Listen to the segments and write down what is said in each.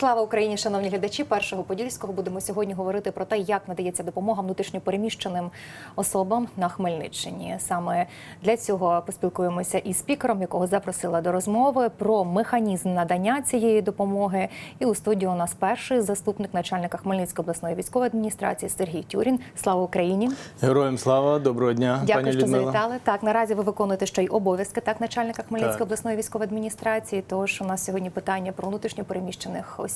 Слава Україні, шановні глядачі. Першого подільського будемо сьогодні говорити про те, як надається допомога внутрішньопереміщеним особам на Хмельниччині. Саме для цього поспілкуємося із спікером, якого запросила до розмови про механізм надання цієї допомоги. І у студії у нас перший заступник начальника Хмельницької обласної військової адміністрації Сергій Тюрін. Слава Україні! Героям слава, доброго дня, Дякую, пані що Людмила. завітали. Так, наразі ви виконуєте ще й обов'язки так начальника Хмельницької Так. обласної військової адміністрації. Тож у нас сьогодні питання про внутрішньопереміщених осіб.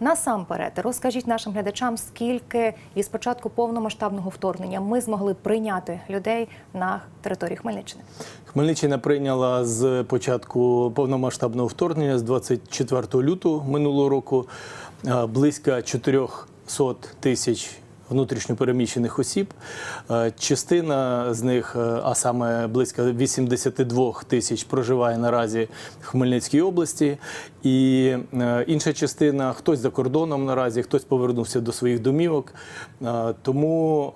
Насамперед, розкажіть нашим глядачам, скільки із початку повномасштабного вторгнення ми змогли прийняти людей на території Хмельниччини. Хмельниччина прийняла з початку повномасштабного вторгнення з 24 лютого минулого року близько 400 тисяч внутрішньопереміщених осіб. Е, Частина з них, е, а саме близько 82 тисяч, проживає наразі в Хмельницькій області. І е, інша частина хтось за кордоном наразі, хтось повернувся до своїх домівок. Тому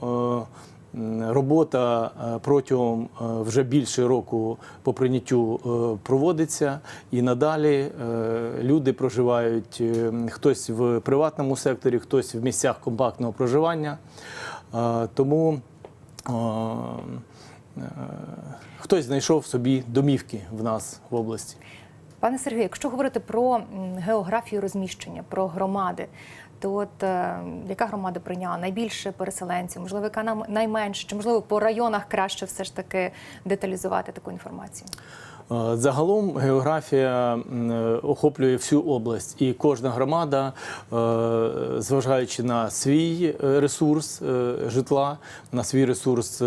Робота е, протягом е, вже більше року по прийняттю е, проводиться, і надалі люди проживають хтось в приватному секторі, хтось в місцях компактного проживання. Тому хтось знайшов собі домівки в нас в області. Пане Сергію, якщо говорити про географію розміщення, про громади, то от е, яка громада прийняла найбільше переселенців? Можливо, яка нам найменше, чи можливо по районах краще все ж таки деталізувати таку інформацію? Е, Загалом географія е, охоплює всю область, і кожна громада, е, зважаючи на свій ресурс житла, на свій ресурс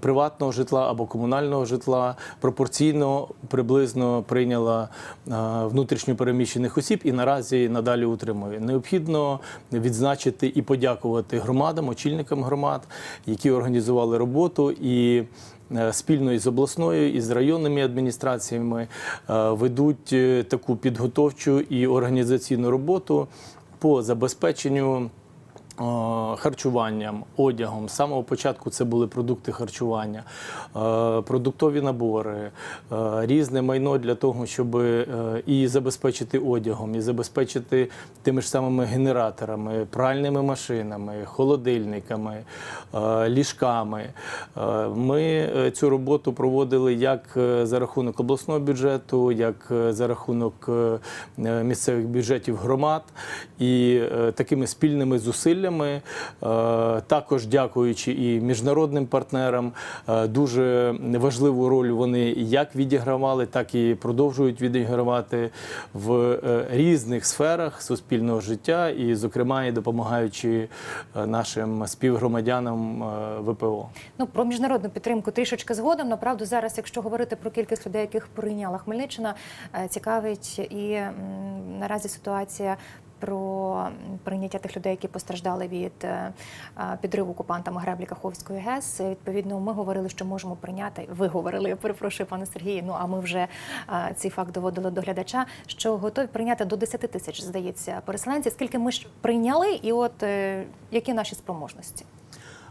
приватного житла або комунального житла, пропорційно приблизно прийняла внутрішньо переміщених осіб і наразі надалі утримує. Необхідно відзначити і подякувати громадам, очільникам громад, які організували роботу і. Е, Спільно із обласною і з районними адміністраціями е, ведуть е, таку підготовчу і організаційну роботу по забезпеченню харчуванням, одягом. З самого початку це були продукти харчування, е, продуктові набори, е, різне майно для того, щоб е, і забезпечити одягом, і забезпечити тими ж самими генераторами, пральними машинами, холодильниками, е, ліжками. Е, Ми е, цю роботу проводили як е, за рахунок обласного бюджету, як е, за рахунок е, е, місцевих бюджетів громад. І е, такими спільними зусиллями, е, також дякуючи і міжнародним партнерам, е, дуже важливу роль вони як відігравали, так і продовжують відігравати в е, різних сферах суспільного життя, і, зокрема, і допомагаючи нашим співгромадянам ВПО. Ну про міжнародну підтримку трішечки згодом. Направду зараз, якщо говорити про кількість людей, яких прийняла Хмельниччина, цікавить і наразі ситуація. Про прийняття тих людей, які постраждали від е, підриву окупантами греблі Каховської ГЕС. Відповідно, ми говорили, що можемо прийняти. Ви говорили, я перепрошую, пане Сергію. Ну а ми вже цей факт доводили до глядача, що готові прийняти до 10 тисяч, здається, переселенців. Скільки ми ж прийняли, і от е, які наші спроможності?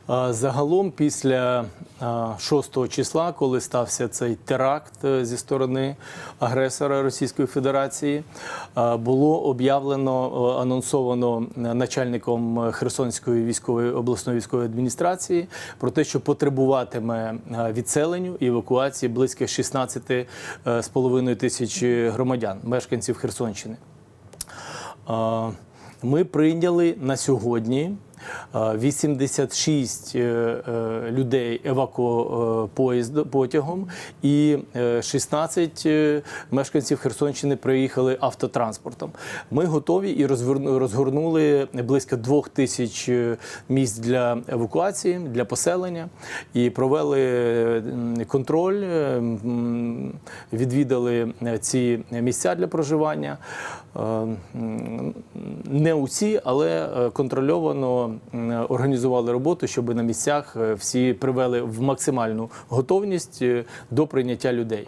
Загалом, після а, 6 числа, коли стався цей теракт е, зі сторони агресора Російської Федерації, було об'явлено е, анонсовано начальником Херсонської військової обласної військової адміністрації про те, що потребуватиме відселенню і евакуації близько 16,5 тисяч громадян, мешканців Херсонщини. Ми прийняли на сьогодні 86 е, е, людей еваку поїзд потягом, і е, 16 е, мешканців Херсонщини приїхали автотранспортом. Ми готові і розгорнули близько двох тисяч місць для евакуації, для поселення і провели контроль, відвідали ці місця для проживання. Не усі, але контрольовано організували роботу, щоб на місцях е, всі привели в максимальну готовність е, до прийняття людей.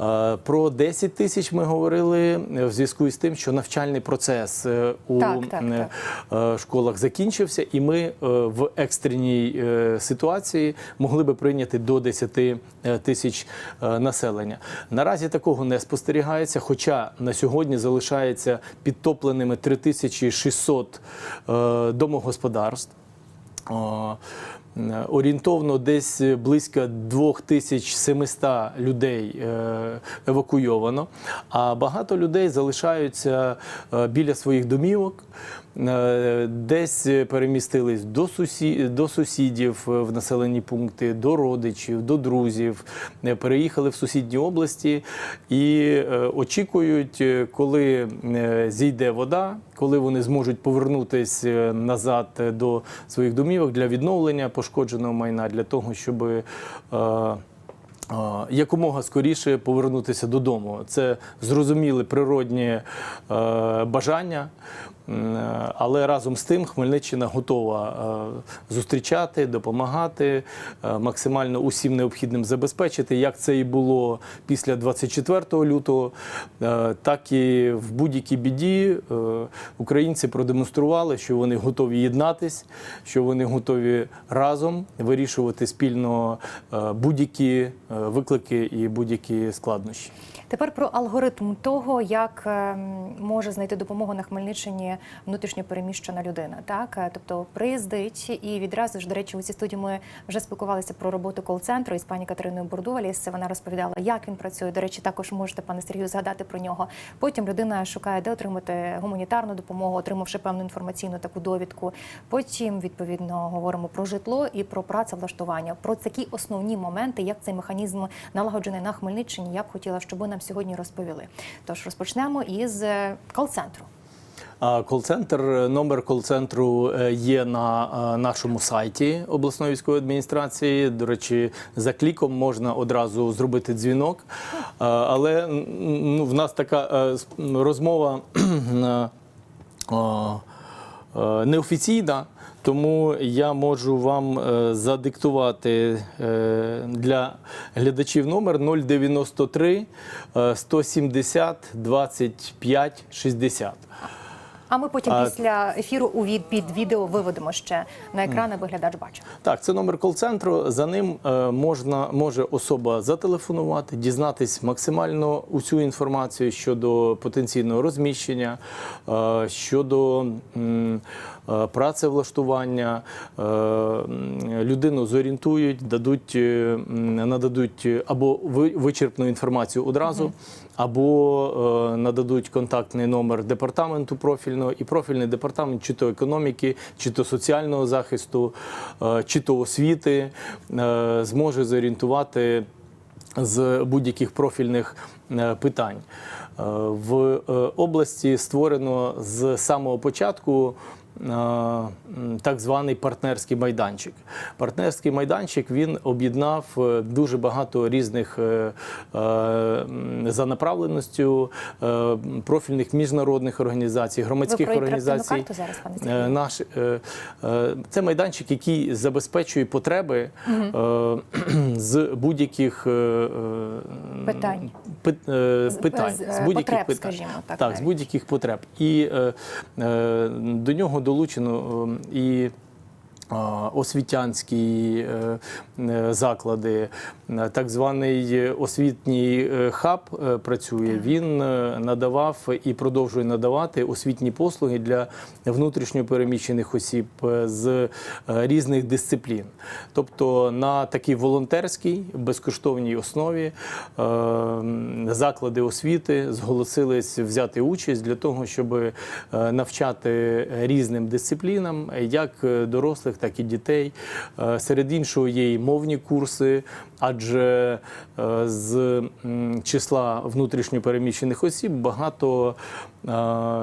Е, Про 10 тисяч ми говорили е, в зв'язку із тим, що навчальний процес е, у Так, так, школах закінчився, і ми в екстреній ситуації могли би прийняти до 10 е, тисяч населення. Наразі такого не спостерігається, хоча на сьогодні залишається підтопленими 3600 е, домогосподарств. Е, Орієнтовно десь близько 2700 людей е, евакуйовано, а багато людей залишаються е, біля своїх домівок, десь перемістились до, сусі... до сусідів е, в населені пункти, до родичів, до друзів, е, переїхали в сусідні області. І е, очікують, е, коли е, зійде вода, коли вони зможуть повернутися назад е, до своїх домівок для відновлення пошкодженого майна, для того, щоб е, е, якомога скоріше повернутися додому. Це зрозуміле природні е, бажання. Е, Але разом з тим Хмельниччина готова е, зустрічати, допомагати, максимально усім необхідним забезпечити, як це і було після 24 лютого, так і в будь-якій біді українці продемонстрували, що вони готові єднатись, що вони готові разом вирішувати спільно будь-які виклики і будь-які складнощі. Тепер про алгоритм того, як ем, може знайти допомогу на Хмельниччині внутрішньо переміщена людина. Так, Е, тобто приїздить і відразу ж, до речі, у цій студії ми вже спілкувалися про роботу кол-центру із пані Катериною Бурдуваліс. Вона розповідала, як він працює. До речі, також можете пане Сергію згадати про нього. Потім людина шукає, де отримати гуманітарну допомогу, отримавши певну інформаційну таку довідку. Потім відповідно говоримо про житло і про працевлаштування. Про такі основні моменти, як цей механізм налагоджений на Хмельниччині. Я б хотіла, щоб ви нам сьогодні розповіли. Тож розпочнемо із е, кол-центру. Кол-центр, номер кол-центру е, є на е, нашому сайті обласної військової адміністрації. До речі, за кліком можна одразу зробити дзвінок. Е, Але ну, в нас така е, розмова е, е, неофіційна. Тому я можу вам е, задиктувати е, для глядачів номер 093 е, 170 25 60. А ми потім А- після ефіру у від під відео виведемо ще на екран, аби глядач бачив. Так, це номер кол-центру. За ним е, можна може особа зателефонувати, дізнатись максимально усю інформацію щодо потенційного розміщення, е, щодо е, працевлаштування. Людину зорієнтують, дадуть, нададуть або ви- вичерпну інформацію одразу, або е, нададуть контактний номер департаменту профільного і профільний департамент чи то економіки, чи то соціального захисту, е, чи то освіти е, зможе зорієнтувати з будь-яких профільних питань. В області створено з самого початку. Так званий партнерський майданчик. Партнерський майданчик він об'єднав е, дуже багато різних е, е, за направленістю е, профільних міжнародних організацій, Ви громадських про організацій. карту зараз, пане Наш це майданчик, який забезпечує потреби е, з будь-яких Питань. питань, з, будь-яких потреб, скажімо так, так, з будь-яких потреб. І до нього долучено е, і. Освітянські е, е, заклади, так званий освітній е, хаб працює. Він надавав і продовжує надавати освітні послуги для внутрішньо переміщених осіб з різних дисциплін. Тобто на такій волонтерській безкоштовній основі заклади освіти зголосились взяти участь для того, щоб навчати різним дисциплінам, як дорослих, так і дітей. Е, Серед іншого є і мовні курси, адже е, з числа внутрішньо переміщених осіб багато е,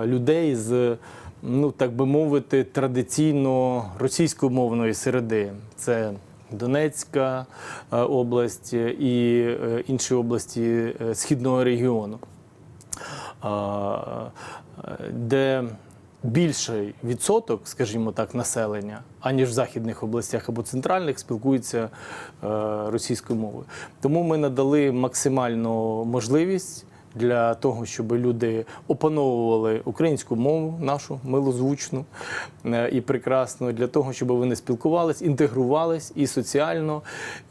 людей з. Ну, так би мовити, традиційно російськомовної середи. Це Донецька область і інші області східного регіону, де більший відсоток, скажімо так, населення, аніж в західних областях або центральних, спілкуються е, російською мовою. Тому ми надали максимальну можливість. Для того, щоб люди опановували українську мову нашу милозвучну е, і прекрасну, для того, щоб вони спілкувались, інтегрувались і соціально,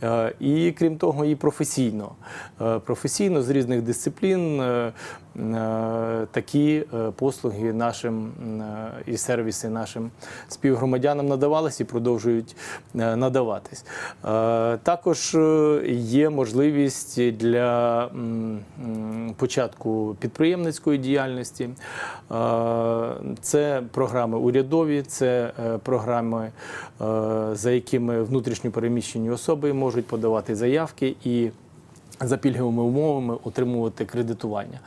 е, і крім того, і професійно. Е, Професійно з різних дисциплін такі послуги нашим і сервіси нашим співгромадянам надавались і продовжують надаватись. Також є можливість для м, початку підприємницької діяльності. Е, Це програми урядові, це е, програми, е, за якими внутрішньо переміщені особи можуть подавати заявки і за пільговими умовами отримувати кредитування.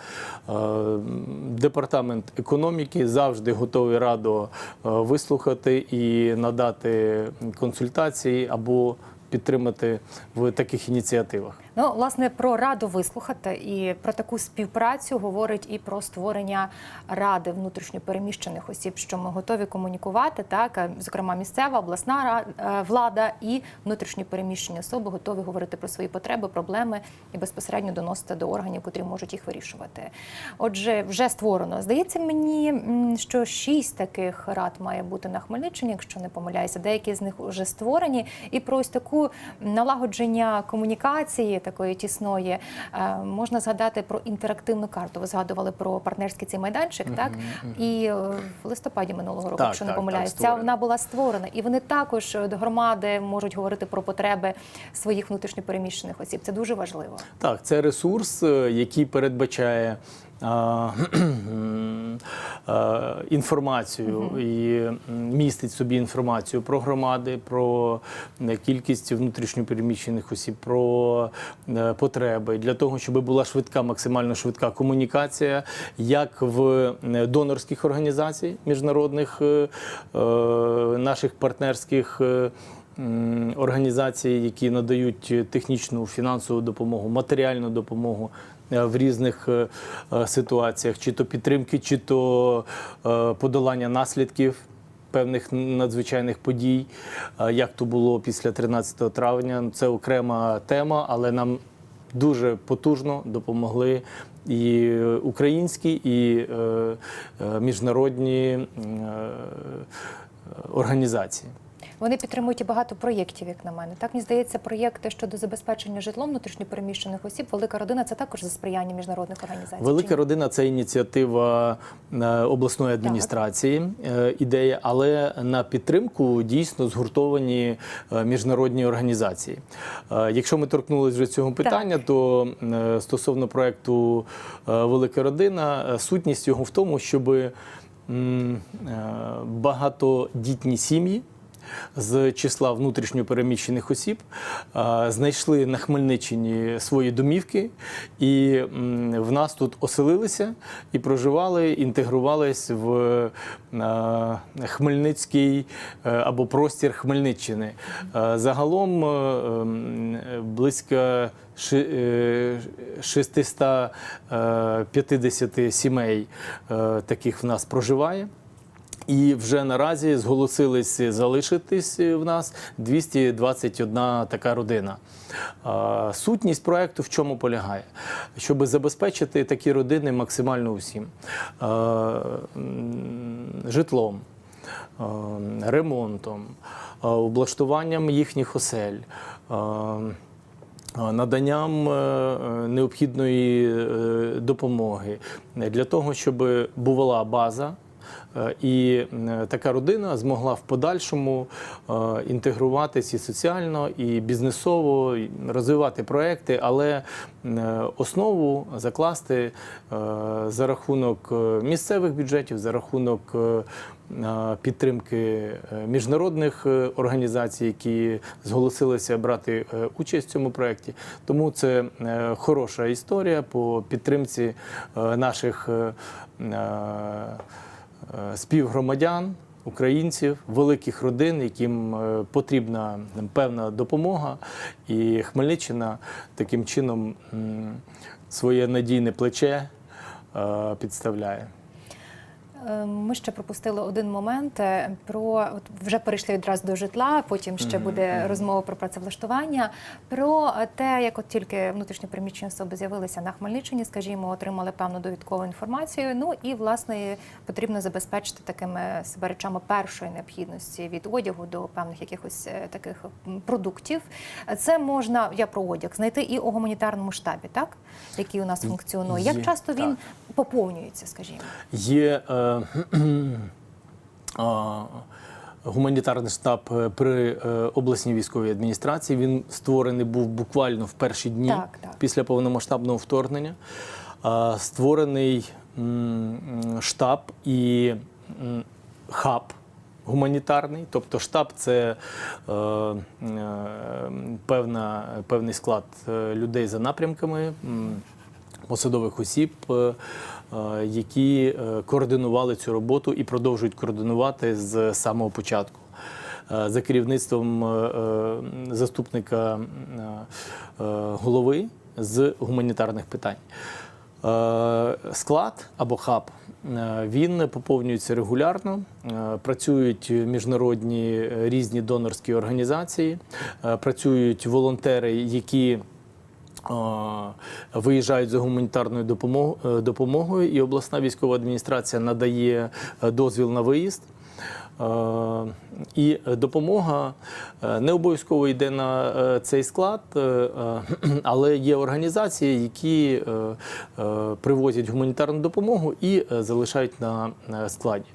Департамент економіки завжди готовий радо вислухати і надати консультації або підтримати в таких ініціативах. Ну, власне, про раду вислухати і про таку співпрацю говорить і про створення ради внутрішньопереміщених осіб, що ми готові комунікувати. Так, е, зокрема, місцева обласна е, влада і внутрішньопереміщені особи готові говорити про свої потреби, проблеми і безпосередньо доносити до органів, котрі можуть їх вирішувати. Отже, вже створено. Здається мені, що шість таких рад має бути на Хмельниччині, якщо не помиляюся. Деякі з них вже створені. І про ось таку налагодження комунікації такої тісної е, можна згадати про інтерактивну карту. Ви згадували про партнерський цей майданчик, так і е, в листопаді минулого року, Так, якщо не помиляюсь, ця вона була створена, і вони також е, до громади можуть говорити про потреби своїх внутрішньопереміщених осіб. Це дуже важливо. Так, це ресурс, який передбачає інформацію і містить собі інформацію про громади, про кількість внутрішньопереміщених осіб, про е, потреби для того, щоб була швидка, максимально швидка комунікація, як в донорських організацій міжнародних е, е, наших партнерських. організації, які надають технічну фінансову допомогу, матеріальну допомогу в різних е, е, ситуаціях, чи то підтримки, чи то е, подолання наслідків. Певних надзвичайних подій, е, як то було після 13 травня, це окрема тема, але нам дуже потужно допомогли і українські, і е, е, міжнародні е, організації. Вони підтримують і багато проєктів, як на мене. Так мені здається, проєкти щодо забезпечення житлом внутрішньопереміщених осіб. Велика родина це також за сприяння міжнародних організацій. Велика родина це ініціатива е, обласної адміністрації, е, ідея, але на підтримку дійсно згуртовані е, міжнародні організації. Якщо ми торкнулися вже цього питання, то стосовно проекту е, Велика родина, сутність його в тому, щоб багатодітні сім'ї з числа внутрішньо переміщених осіб знайшли на Хмельниччині свої домівки і в нас тут оселилися і проживали, інтегрувались в Хмельницький е, або простір Хмельниччини. Загалом е, близько е, 650 сімей е, таких в нас проживає. І вже наразі зголосились залишитись в нас 221 така родина. Сутність проекту в чому полягає? Щоб забезпечити такі родини максимально усім житлом, ремонтом, облаштуванням їхніх осель. Наданням е, необхідної е, допомоги для того, щоб була база, І е, така родина змогла в подальшому е, інтегруватись і соціально, і бізнесово, розвивати проекти, але е, основу закласти е, за рахунок е, місцевих бюджетів, за рахунок е, е, підтримки е, міжнародних е, організацій, які зголосилися брати е, участь в цьому проєкті. Тому це е, хороша історія по підтримці е, наших. Е, співгромадян, українців, великих родин, яким е, потрібна певна допомога. І Хмельниччина таким чином своє надійне плече е, підставляє. Е, Ми ще пропустили один момент е, про от вже перейшли відразу до житла. Потім ще буде розмова про працевлаштування. Про е, те, як от тільки внутрішньо переміщені особи з'явилися на Хмельниччині, скажімо, отримали певну довідкову інформацію. Ну і власне потрібно забезпечити такими себе речами першої необхідності від одягу до певних якихось е, таких продуктів. Це можна я про одяг знайти і у гуманітарному штабі, так який у нас функціонує. Як часто він поповнюється, скажімо? Є е, гуманітарний штаб е, при е, обласній військовій адміністрації. Він створений був буквально в перші дні Так, так. після повномасштабного вторгнення. Створений штаб і хаб. Гуманітарний, тобто штаб це е, е, певна, певний склад е, людей за напрямками, посадових осіб, е, е, які е, координували цю роботу і продовжують координувати з самого початку. За керівництвом заступника голови з гуманітарних питань. Склад або хаб він поповнюється регулярно. Працюють міжнародні різні донорські організації, працюють волонтери, які виїжджають за гуманітарною е, допомогою, і обласна військова адміністрація надає е, дозвіл на виїзд. Е, І допомога е, не обов'язково йде на е, цей склад, але є організації, які привозять гуманітарну допомогу і залишають на складі.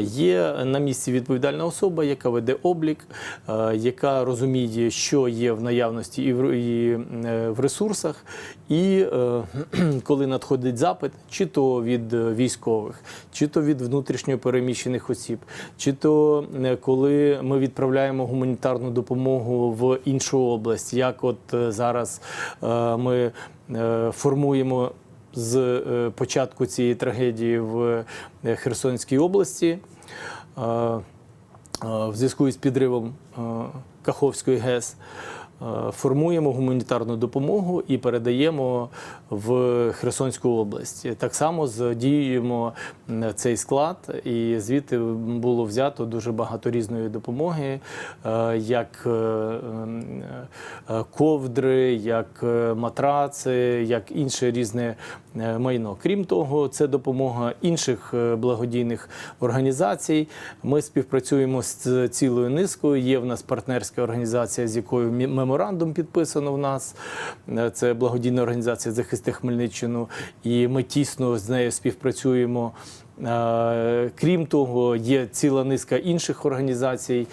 Є на місці відповідальна особа, яка веде облік, яка розуміє, що є в наявності і в, ресурсах. І коли надходить запит, чи то від військових, чи то від внутрішньо переміщених осіб, чи то е, коли ми відправляємо гуманітарну допомогу в іншу область, як от е, зараз е, ми формуємо з початку цієї трагедії в Херсонській області. В зв'язку із підривом Каховської ГЕС формуємо гуманітарну допомогу і передаємо в Херсонську область. Так само задіюємо цей склад, і звідти було взято дуже багато різної допомоги, е, як е, е, ковдри, як е, матраци, як інше різне е, майно. Крім того, це допомога інших е, благодійних організацій. Ми співпрацюємо з цілою низкою. Є в нас партнерська організація, з якою меморандум підписано в нас. Е, Це благодійна організація Захисти Хмельниччину, і ми тісно з нею співпрацюємо. Е, Крім того, є ціла низка інших організацій,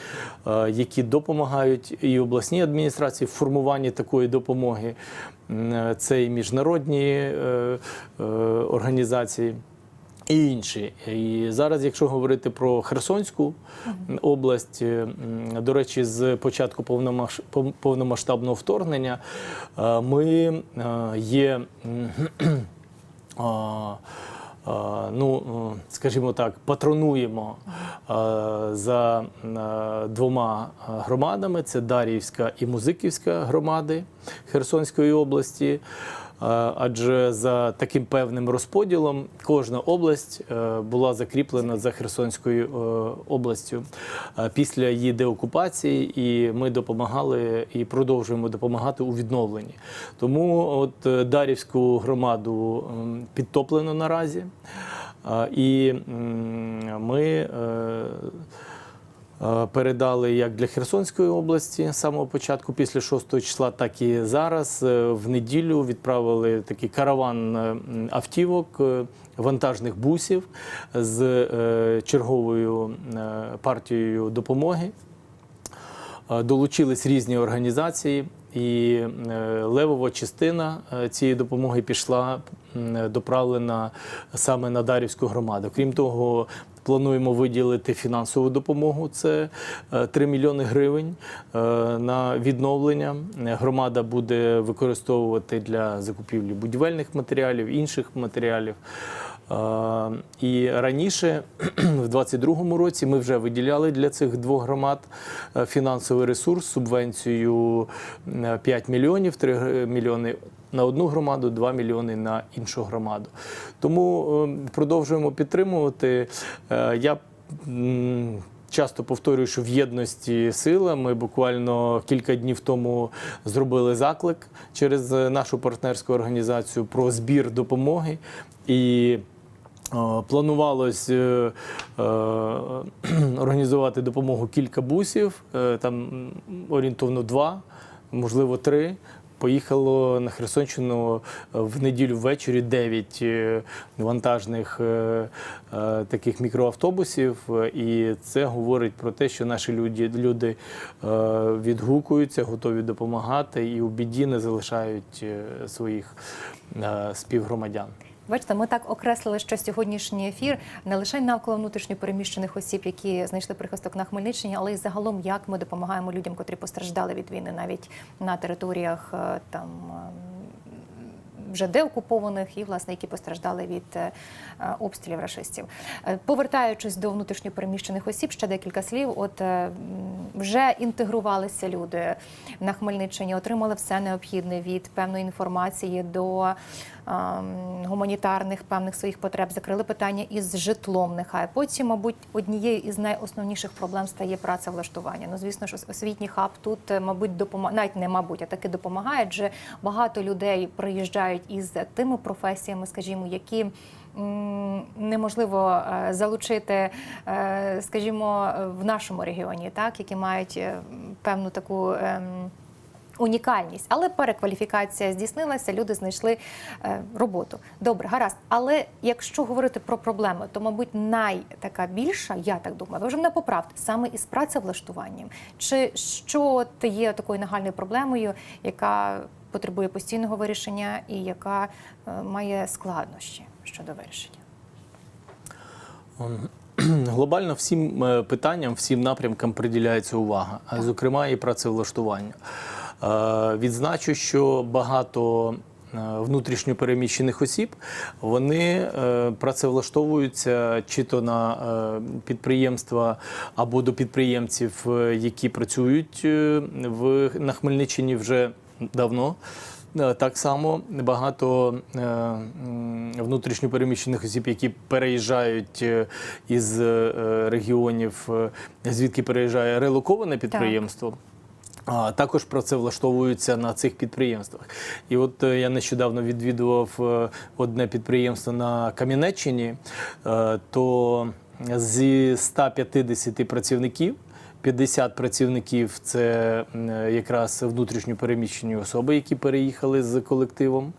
е, які допомагають і обласній адміністрації в формуванні такої допомоги. Е, Це і міжнародні організації. І інші. І зараз, якщо говорити про Херсонську область, до речі, з початку повномасштабного вторгнення ми є. Ну, скажімо так, патронуємо за двома громадами: це Дар'ївська і Музиківська громади Херсонської області. Адже за таким певним розподілом кожна область е, була закріплена за Херсонською е, областю е, після її деокупації, і ми допомагали і продовжуємо допомагати у відновленні. Тому от Дарівську громаду підтоплено наразі, і ми. Е, Передали як для Херсонської області з самого початку, після 6 числа, так і зараз. Е, В неділю відправили такий караван е, автівок, вантажних бусів з черговою партією допомоги. Долучились різні організації, і левова частина цієї допомоги пішла доправлена саме на Дарівську громаду. Крім того, плануємо виділити фінансову допомогу. Це е, 3 мільйони гривень е, на відновлення. Е, Громада буде використовувати для закупівлі будівельних матеріалів, інших матеріалів. І раніше, в 2022 році, ми вже виділяли для цих двох громад е, фінансовий ресурс, субвенцію е, 5 мільйонів, 3 мільйони на одну громаду, 2 мільйони на іншу громаду. Тому е, продовжуємо підтримувати. Е, Я Часто повторюю, що в єдності сила. Ми буквально кілька днів тому зробили заклик через нашу партнерську організацію про збір допомоги. І планувалось е, е, організувати допомогу кілька бусів, е, там орієнтовно два, можливо, три. Поїхало на Херсонщину е, в неділю ввечері 9 е, вантажних е, е, таких мікроавтобусів. Е, І це говорить про те, що наші люди, люди е, відгукуються, готові допомагати і у біді не залишають е, своїх е, співгромадян. Бачите, ми так окреслили, що сьогоднішній ефір не лише навколо внутрішньо переміщених осіб, які знайшли прихисток на Хмельниччині, але й загалом, як ми допомагаємо людям, котрі постраждали від війни, навіть на територіях е, там. ем, Вже деокупованих і власне які постраждали від е, е, обстрілів рашистів. Е, Повертаючись до внутрішньопереміщених осіб, ще декілька слів. От е, вже інтегрувалися люди на Хмельниччині, отримали все необхідне від певної інформації до гуманітарних певних своїх потреб, закрили питання із житлом. Нехай потім, мабуть, однією із найосновніших проблем стає працевлаштування. Ну, звісно ж, освітній хаб тут, е, мабуть, допомагає, навіть не мабуть, а таки допомагає, адже багато людей приїжджають із тими професіями, скажімо, які. Неможливо е, залучити, е, скажімо, в нашому регіоні, так які мають певну таку ем, унікальність, але перекваліфікація здійснилася, люди знайшли е, роботу. Добре, гаразд. Але якщо говорити про проблеми, то мабуть найтака більша, я так думаю, ви вже мене поправте, саме із працевлаштуванням. Чи що є такою нагальною проблемою, яка потребує постійного вирішення і яка е, має складнощі щодо вирішення? Глобально всім е, питанням, всім напрямкам приділяється увага, а зокрема і працевлаштування. Е, Відзначу, що багато е, внутрішньо переміщених осіб вони е, працевлаштовуються чи то на підприємства або до підприємців, які працюють в на Хмельниччині вже давно. Так само багато м, внутрішньопереміщених осіб, які переїжджають із регіонів, звідки переїжджає релоковане підприємство. А також працевлаштовуються на цих підприємствах. І от е, я нещодавно відвідував е, одне підприємство на Кам'янеччині, е, то зі 150 працівників. 50 працівників це якраз внутрішньо переміщені особи, які переїхали з колективом.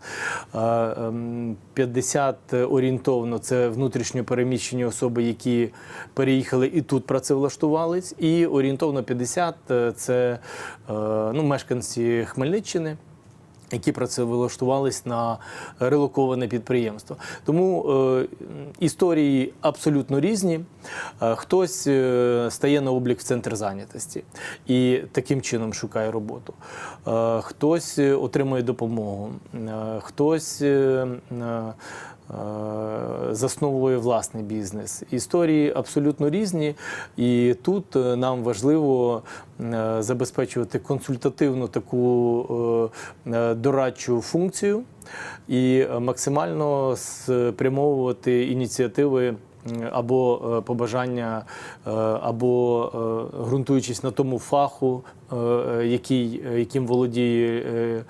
А, ем, 50 орієнтовно це внутрішньо переміщені особи, які переїхали і тут працевлаштувались. І орієнтовно 50 це е, ну, мешканці Хмельниччини які працевлаштувались на релоковане підприємство. Тому е, історії абсолютно різні. Е, хтось е, стає на облік в центр зайнятості і таким чином шукає роботу. Е, хтось отримує допомогу, хтось. Засновує власний бізнес. Історії абсолютно різні, і тут е, нам важливо е, забезпечувати консультативну таку е, е, дорадчу функцію і е, максимально спрямовувати ініціативи. Або е, побажання, е, або е, ґрунтуючись на тому фаху, е, е, який, е, яким володіє е,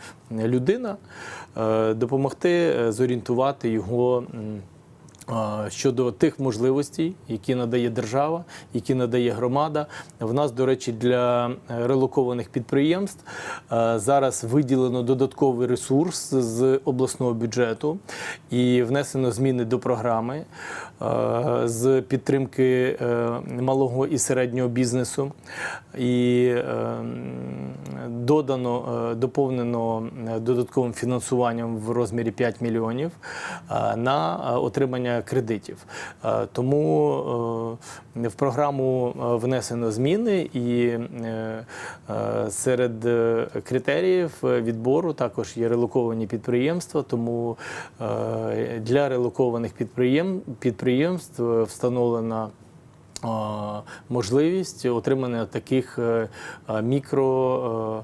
людина, е, допомогти е, зорієнтувати його. Щодо тих можливостей, які надає держава, які надає громада, в нас, до речі, для е, релокованих підприємств е, зараз виділено додатковий ресурс з обласного бюджету і внесено зміни до програми е, з підтримки малого і середнього бізнесу. І е, додано, доповнено додатковим фінансуванням в розмірі 5 мільйонів на отримання кредитів. Е, Тому е, в програму е, внесено зміни, і серед критеріїв відбору також є релоковані підприємства. Тому для релокованих підприємств встановлена можливість отримання таких мікро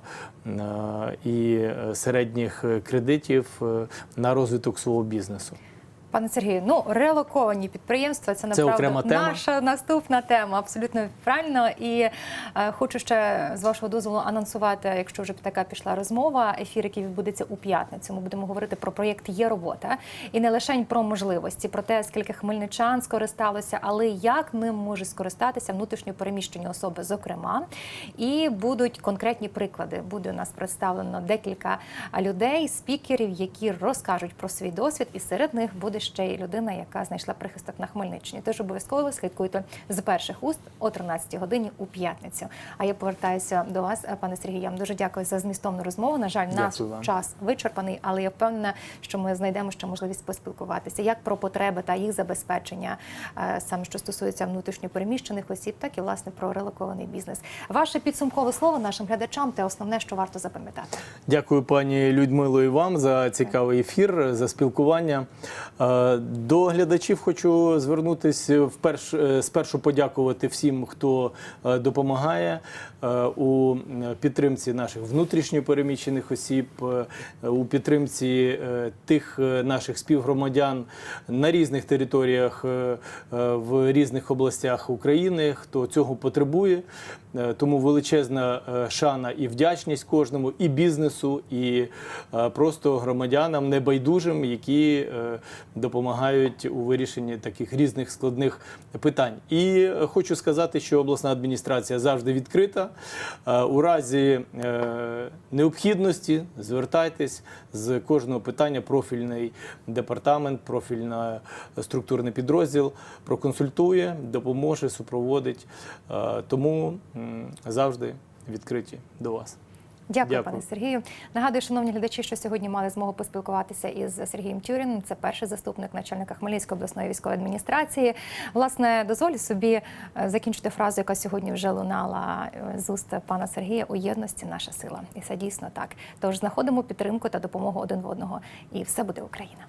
і середніх кредитів на розвиток свого бізнесу. Пане Сергію, ну релоковані підприємства це Це направду тема. наша наступна тема. Абсолютно правильно. І е, хочу ще з вашого дозволу анонсувати, якщо вже така пішла розмова. Ефір, який відбудеться у п'ятницю. Ми будемо говорити про проєкт Є робота і не лише про можливості, про те, скільки хмельничан скористалося, але як ним може скористатися внутрішньо переміщені особи, зокрема. І будуть конкретні приклади. Буде у нас представлено декілька людей, спікерів, які розкажуть про свій досвід, і серед них буде ще й людина, яка знайшла прихисток на Хмельниччині. Тож обов'язково слідкуйте з перших уст о 13 годині у п'ятницю. А я повертаюся до вас, пане Сергію. Я вам дуже дякую за змістовну розмову. На жаль, наш Дякую час вичерпаний, але я впевнена, що ми знайдемо ще можливість поспілкуватися як про потреби та їх забезпечення, е, саме що стосується внутрішньо переміщених осіб, так і власне про релокований бізнес. Ваше підсумкове слово нашим глядачам те основне, що варто запам'ятати. Дякую, пані Людмило, і вам за цікавий ефір, за спілкування. Е, До глядачів хочу звернутися вперше е, спершу подякувати всім, хто е, допомагає е, у підтримці наших внутрішньо переміщених осіб, е, у підтримці е, тих е, наших співгромадян на різних територіях е, е, в різних областях України, хто цього потребує. Е, Тому величезна е, шана і вдячність кожному, і бізнесу, і е, просто громадянам небайдужим, які допомагають у вирішенні таких різних складних питань. І хочу сказати, що обласна адміністрація завжди відкрита. У разі необхідності звертайтесь з кожного питання. Профільний департамент, профільний структурний підрозділ проконсультує, допоможе, супроводить. Тому завжди відкриті до вас. Дякую, Дякую. пане Сергію. Нагадую, шановні глядачі, що сьогодні мали змогу поспілкуватися із Сергієм Тюріним. Це перший заступник начальника Хмельницької обласної військової адміністрації. Власне, дозволю собі е, закінчити фразу, яка сьогодні вже лунала е, з уст пана Сергія. У єдності наша сила, і це дійсно так. Тож знаходимо підтримку та допомогу один в одного, і все буде Україна.